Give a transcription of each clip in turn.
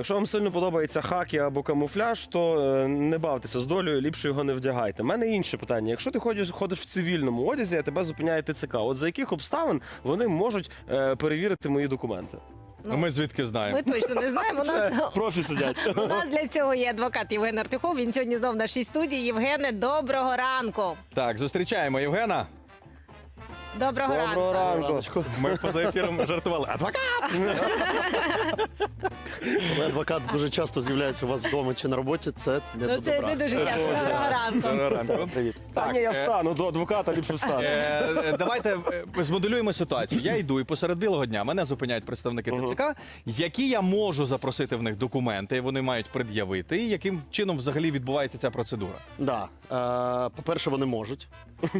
Якщо вам сильно подобається хакі або камуфляж, то е, не бавтеся з долею, ліпше його не вдягайте. У мене інше питання. Якщо ти ходиш, ходиш в цивільному одязі, а тебе зупиняє ТЦК, от за яких обставин вони можуть е, перевірити мої документи? Ну, ми звідки знаємо? Ми точно не знаємо. У нас, Профі сидять. у нас для цього є адвокат Євген Артюхов. Він сьогодні знов в нашій студії. Євгене, доброго ранку. Так, зустрічаємо Євгена. Доброго, Доброго ранку. ранку. Ми поза ефіром жартували. Адвокат! Коли адвокат дуже часто з'являється у вас вдома чи на роботі, це не Ну до це добра. не дуже часто. Доброго ранку. Доброго ранку. Привіт. Та ні, я е, встану, до адвоката ліпше встану. Е, е, Давайте е, змоделюємо ситуацію. Я йду і посеред білого дня мене зупиняють представники ТЦК, які я можу запросити в них документи, вони мають пред'явити, і яким чином взагалі відбувається ця процедура. Да. Е, по-перше, вони можуть.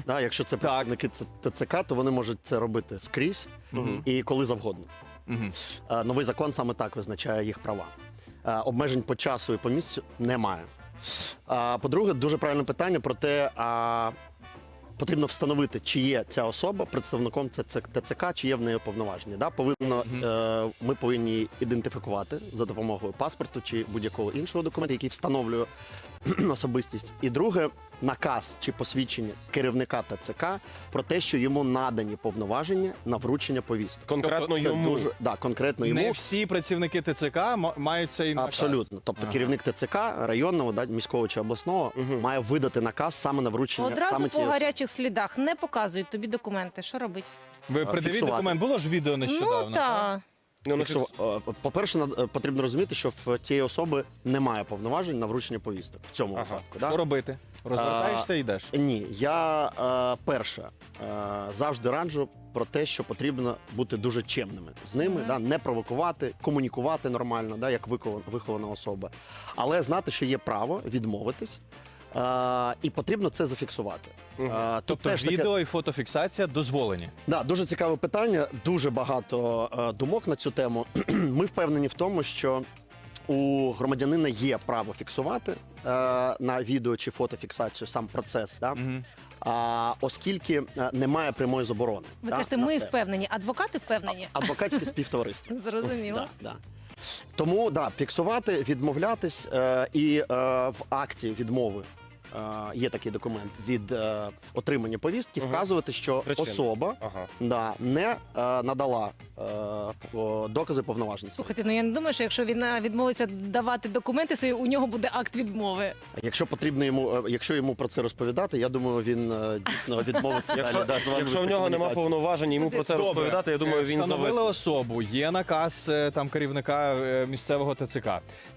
Да, якщо це представники ц- ТЦК, то вони можуть це робити скрізь і коли завгодно. Мгм. Е, новий закон саме так визначає їх права. Е, обмежень по часу і по місцю немає. Е, по-друге, дуже правильне питання про те, а, потрібно встановити, чи є ця особа представником ТЦ ТЦК, чи є в неї повноваження. Да? Повинно, е, ми повинні ідентифікувати за допомогою паспорту чи будь-якого іншого документу, який встановлює особистість. І друге, наказ чи посвідчення керівника ТЦК про те, що йому надані повноваження на вручення повісток. Конкретно Тобто Це йому. дуже да, конкретно йому. Не всі працівники ТЦК м- мають цей наказ. Абсолютно. Тобто Ага. керівник ТЦК районного, да, міського чи обласного має видати наказ саме на вручення Одразу саме по цієї особи. гарячих слідах не показують тобі документи. Що робити? Ви А, придивіть фіксувати. документ. Було ж відео нещодавно. Ну так. Ну, ну, Якщо, е, по-перше, над- е, потрібно розуміти, що в цієї особи немає повноважень на вручення повісток в цьому Ага. випадку. Що Да? робити? Розвертаєшся і йдеш. Ні, я е, перше е, завжди раджу про те, що потрібно бути дуже чемними з ними, да, не провокувати, комунікувати нормально, да, як вихована, вихована особа, але знати, що є право відмовитись. Е, і потрібно це зафіксувати. Е, тут Тобто теж таке- відео і фотофіксація дозволені. Да, дуже цікаве питання. Дуже багато е, думок на цю тему. Ми впевнені в тому, що у громадянина є право фіксувати е, на відео чи фотофіксацію сам процес. Да? А, оскільки е, немає прямої заборони. Ви да, кажете, на ми це. впевнені. Адвокати впевнені. Адвокатське співтовариство. Зрозуміло. Да, да. Тому да, фіксувати, відмовлятись е, і е, в акті відмови. Е, Є такий документ від е, отримання повістки, вказувати, що Причина. особа Ага. да, не е, надала е, о, докази повноважень. своїх. Слухайте, ну я не думаю, що якщо він е, відмовиться давати документи свої, у нього буде акт відмови. Якщо потрібно йому, е, якщо йому про це розповідати, я думаю, він е, дійсно відмовиться Якщо, далі. да, з вами якщо в вести нього комунікацію. повноважень, йому про це Добре. розповідати, я думаю, він встановили зависне. особу, є наказ е, там керівника е, місцевого ТЦК.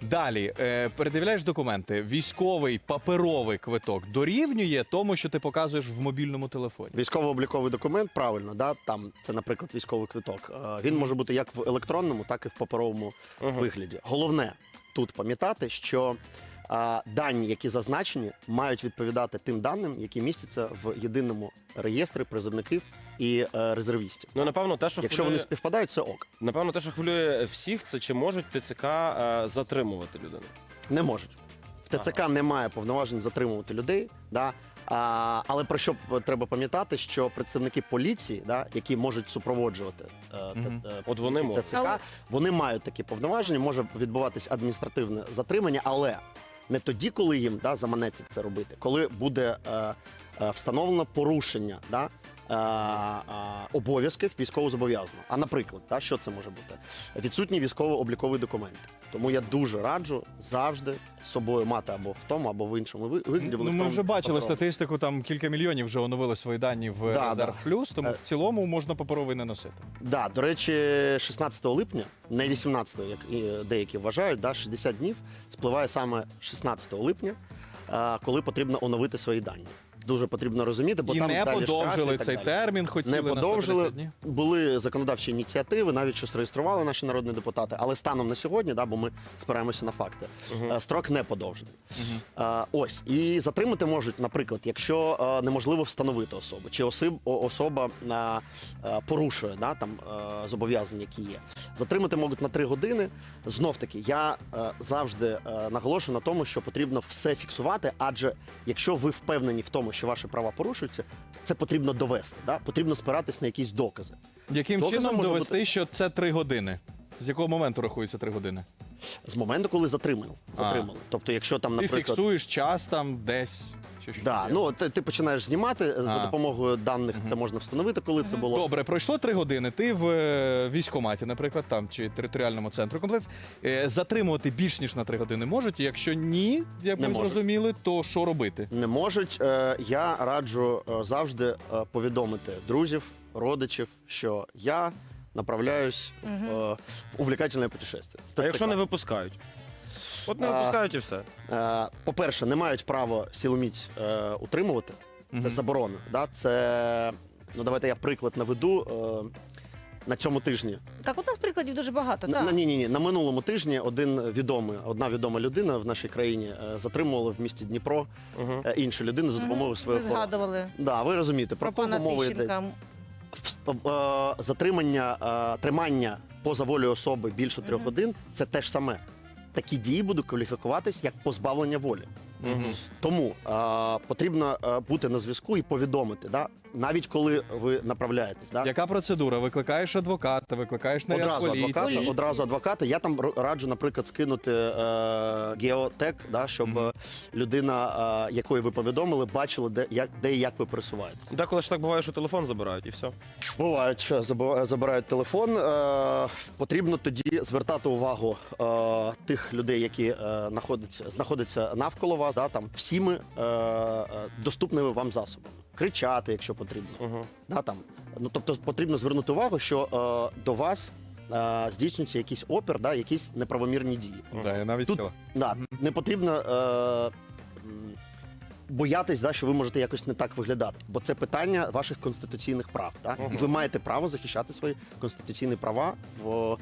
Далі е, передивляєш документи. Військовий паперовий квиток дорівнює тому, що ти показуєш в мобільному телефоні. Військово-обліковий документ, правильно, да, там це, наприклад, військовий квиток. Е, Він може бути як в електронному, так і в паперовому вигляді. Головне тут пам'ятати, що е, дані, які зазначені, мають відповідати тим даним, які містяться в єдиному реєстрі призовників і е, резервістів. Ну, напевно, те, що Якщо хвилює, вони співпадають, це ок. напевно, те, що хвилює всіх, це чи можуть ТЦК е, затримувати людину. Не можуть. ТЦК немає повноважень затримувати людей. Да? А, але про що треба пам'ятати, що представники поліції, да, які можуть супроводжувати е, Мгм. е, От вони можуть. ТЦК, Але- вони мають такі повноваження, може відбуватись адміністративне затримання, але не тоді, коли їм да, заманеться це робити, коли буде е, е, встановлено порушення да, е, е, обов'язків військовозобов'язаного. А наприклад, да, що це може бути? Відсутній військово-обліковий документ. Тому я дуже раджу завжди з собою мати або в тому, або в іншому вигляді. Ну, ми вже бачили паперовому. статистику, там кілька мільйонів вже оновили свої дані в Да, Резерв да. Плюс, тому Е. в цілому можна паперовий не носити. Да, до речі, 16 липня, не 18, як і деякі вважають, да, 60 днів спливає саме 16 липня, е, коли потрібно оновити свої дані. Дуже потрібно розуміти, бо і там не далі штрафи подовжили і так цей далі. термін, хотіли Не на подовжили. 150 днів. Були законодавчі ініціативи, навіть щось реєстрували наші народні депутати, але станом на сьогодні, да, бо ми спираємося на факти, е, строк не подовжений. Е, Ось і затримати можуть, наприклад, якщо е, неможливо встановити особу, чи осиб, о- особа е, е, порушує да, там е, зобов'язання, які є. Затримати можуть на три години. Знов таки, я е, завжди е, наголошую на тому, що потрібно все фіксувати, адже якщо ви впевнені в тому, що ваші права порушуються, це потрібно довести. Да? Потрібно спиратись на якісь докази. Яким Доказом чином може довести, бути- що це три години? З якого моменту рахується три години? З моменту, коли затримали. затримали. Тобто, якщо там, Ти наприклад, фіксуєш час там десь. Чи що Да, таке? ну ти, ти починаєш знімати за А. допомогою даних. Це можна встановити, коли це було. Добре, пройшло три години. Ти в е, військкоматі, наприклад, там чи територіальному центру комплекс. Е, затримувати більш ніж на три години можуть. Якщо ні, як Не можуть. зрозуміли, то що робити? Не можуть. Е, Я раджу е, завжди е, повідомити друзів, родичів, що я направляюсь е, в увлекательне путешествие. в А якщо ТЦК. не випускають? От не А. випускають і все. Е, По-перше, не мають права силоміць е, утримувати. Це Мгм. заборона. Да? Це, ну давайте я приклад наведу. Е, на цьому тижні. Так, у нас прикладів дуже багато. На, так. на, ні, ні, ні. На минулому тижні один відомий, одна відома людина в нашій країні е, затримувала в місті Дніпро Угу. е, іншу людину за допомогою Ми своєї форми. згадували Да, ви розумієте, про про пана кого мова йде. Тищенка. Е, затримання, е, тримання поза волею особи більше трьох годин це те ж саме. Такі дії будуть кваліфікуватись як позбавлення волі. Угу. Тому е, потрібно е, бути на зв'язку і повідомити, да? Навіть коли ви направляєтесь. Да? Яка процедура? Викликаєш адвоката, викликаєш наряд Одразу поліції. адвоката, Поліції. одразу адвоката. Я там р- раджу, наприклад, скинути е, геотек, да, щоб е, людина, е, якої ви повідомили, бачила, де як де і як ви пересуваєте. Деколи ж так буває, що телефон забирають і все. Буває, що забу- забирають телефон. Е, потрібно тоді звертати увагу е, тих людей, які е, знаходяться, знаходяться навколо вас, да, там всіми е, е, доступними вам засобами. Кричати, якщо потрібно. Угу. Да, там. Ну, тобто потрібно звернути увагу, що е, до вас е, здійснюється якийсь опір, да, якісь неправомірні дії. Да, я навіть Тут- чула. Да, не потрібно е, м, боятись, да, що ви можете якось не так виглядати, бо це питання ваших конституційних прав. Да? І ви маєте право захищати свої конституційні права в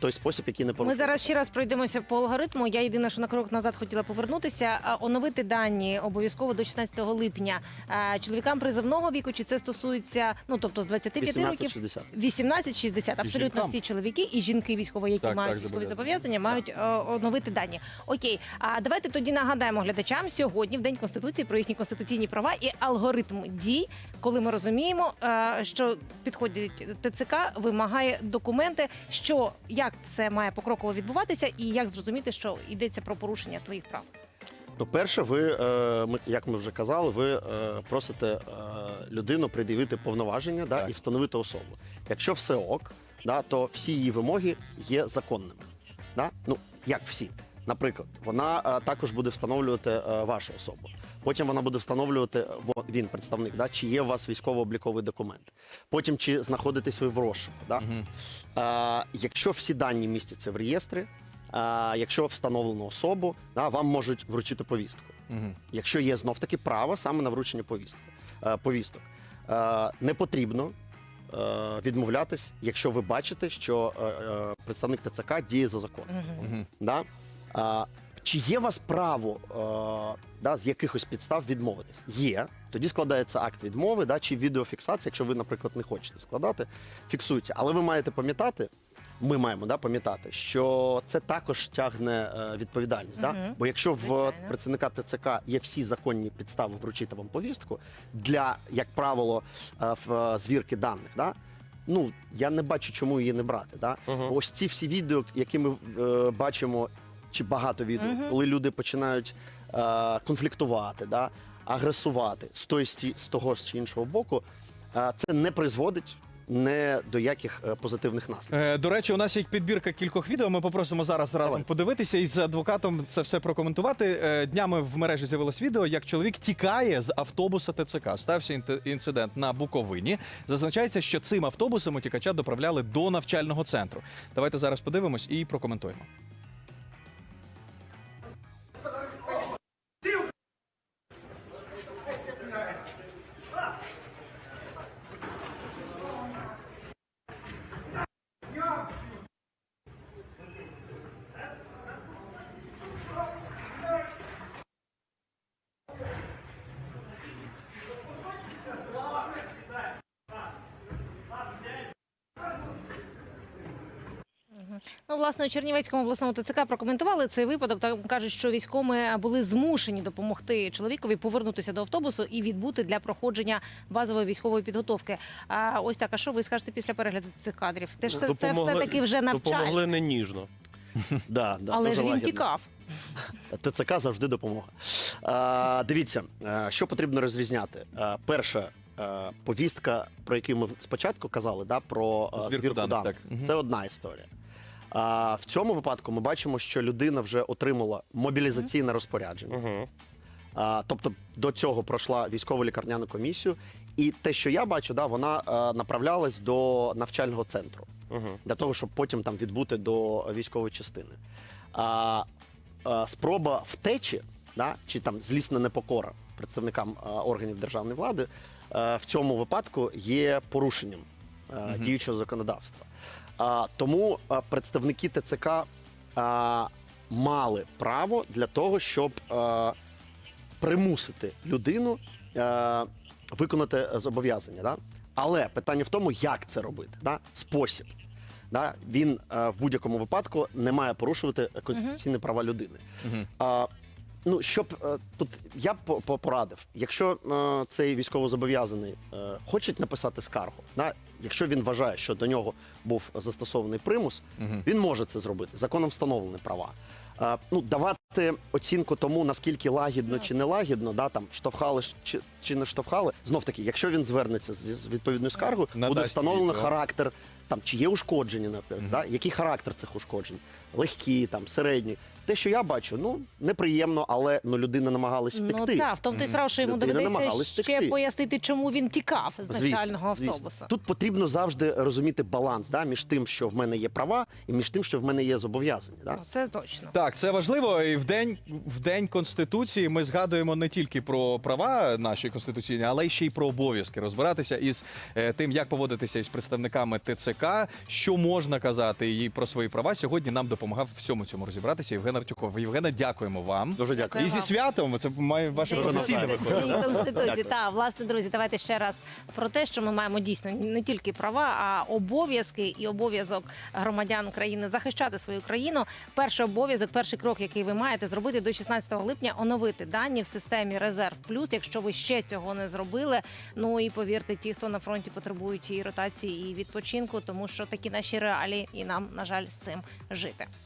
той спосіб, який не Ми зараз ще раз пройдемося по алгоритму. Я єдине, що на крок назад хотіла повернутися. А, Оновити дані обов'язково до 16 липня. А, Чоловікам призовного віку, чи це стосується, ну тобто з 25 років 18-60. 18-60. Абсолютно жінкам. всі чоловіки і жінки військові, які Так, мають так, військові зобов'язані. зобов'язання, мають е, оновити дані. Окей, а давайте тоді нагадаємо глядачам сьогодні, в день конституції, про їхні конституційні права і алгоритм дій, коли ми розуміємо, е, що підходить ТЦК, вимагає документи, що як це має покроково відбуватися, і як зрозуміти, що йдеться про порушення твоїх прав. Ну, перше, ви, е, ми, як ми вже казали, ви е, просите людину пред'явити повноваження да, і встановити особу. Якщо все ок, да, то всі її вимоги є законними. Да? Ну, як всі. Наприклад, вона е, також буде встановлювати е, вашу особу. Потім вона буде встановлювати во- він, представник, да, чи є у вас військово-обліковий документ. Потім чи знаходитесь ви в розшуку. Да? Мгм. Е, якщо всі дані містяться в реєстрі, е, якщо встановлено особу, да, вам можуть вручити повістку. Мгм. Якщо є знов таки право саме на вручення повістку, е, повісток. Е, не потрібно відмовлятись, якщо ви бачите, що представник ТЦК діє за законом. Мгм. Да? А, чи є у вас право е, да, з якихось підстав відмовитись? Є. Тоді складається акт відмови, да, чи відеофіксація, якщо ви, наприклад, не хочете складати, фіксується. Але ви маєте пам'ятати, ми маємо да, пам'ятати, що це також тягне е, відповідальність. Да? Бо якщо в Звичайно. працівника ТЦК є всі законні підстави вручити вам повістку для, як правило, е, в е, звірки даних, да? ну я не бачу, чому її не брати. Да? Мгм. Ось ці всі відео, які ми е, бачимо, чи багато відео, коли люди починають е, конфліктувати, да? агресувати з, той, з того з іншого боку, е, це не призводить не до яких е, позитивних наслідків. Е, До речі, у нас є підбірка кількох відео. Ми попросимо зараз разом Давай. подивитися і з адвокатом це все прокоментувати. Е, Днями в мережі з'явилось відео, як чоловік тікає з автобуса ТЦК. Стався інте- інцидент на Буковині. Зазначається, що цим автобусом утікача доправляли до навчального центру. Давайте зараз подивимось і прокоментуємо. Власне, у Чернівецькому обласному ТЦК прокоментували цей випадок. Там кажуть, що військові були змушені допомогти чоловікові повернутися до автобусу і відбути для проходження базової військової підготовки. А ось так, а що ви скажете після перегляду цих кадрів? Теж це, це все таки вже навчання. Допомогли не ніжно. Да, да, Але ж він лагідно. тікав. ТЦК завжди допомога. Е, дивіться, е, що потрібно розрізняти. Е, перше, повістка, про яку ми спочатку казали, да, про е, Звірку даних, даних. так. Це одна історія. А в цьому випадку ми бачимо, що людина вже отримала мобілізаційне розпорядження. Угу. А, тобто до цього пройшла військово лікарняну комісію, і те, що я бачу, да, вона е, направлялась до навчального центру Угу. для того, щоб потім там відбути до військової частини. А, а, спроба втечі, да, чи там злісна непокора представникам а, органів державної влади а, в цьому випадку є порушенням а, діючого законодавства. Тому представники ТЦК мали право для того, щоб примусити людину виконати зобов'язання. Да? Але питання в тому, як це робити, да? спосіб. Да? Він в будь-якому випадку не має порушувати конституційні права людини. Мгм. А, ну, щоб тут я б по- по- порадив, якщо е, цей військовозобов'язаний е, хоче написати скаргу, да? Якщо він вважає, що до нього був застосований примус, угу. він може це зробити. Законом встановлені права. Е, ну, давати оцінку тому, наскільки лагідно чи не лагідно, да, там, штовхали чи, чи не штовхали. Знов таки, якщо він звернеться з, з відповідною скаргою, буде встановлено характер, там, чи є ушкодження, наприклад, да? який характер цих ушкоджень? Легкі, там, середні. Те, що я бачу, ну, неприємно, але ну, людина намагалась втекти. Ну так, в тому то й справа, що йому Людина доведеться намагалась ще втекти. пояснити, чому він тікав з Звісно, навчального звісно. автобуса. Тут потрібно завжди розуміти баланс да, між тим, що в мене є права, і між тим, що в мене є зобов'язання. Да? Ну, Це точно. Так, це важливо. І в день, в день конституції ми згадуємо не тільки про права наші конституційні, але й ще й про обов'язки. Розбиратися із е, тим, як поводитися із представниками ТЦК, що можна казати їй про свої права. Сьогодні нам допомагав всьому цьому розібратися. Євген Артюков. Євгена, дякуємо вам. Дуже дякую. І зі святом це має ваше День професійне виходить. Конституції. Та, власне, друзі, давайте ще раз про те, що ми маємо дійсно не тільки права, а обов'язки і обов'язок громадян України захищати свою країну. Перший обов'язок, перший крок, який ви маєте зробити до 16 липня, оновити дані в системі Резерв Плюс. Якщо ви ще цього не зробили. Ну і повірте, ті, хто на фронті потребують і ротації, і відпочинку, тому що такі наші реалії, і нам, на жаль, з цим жити.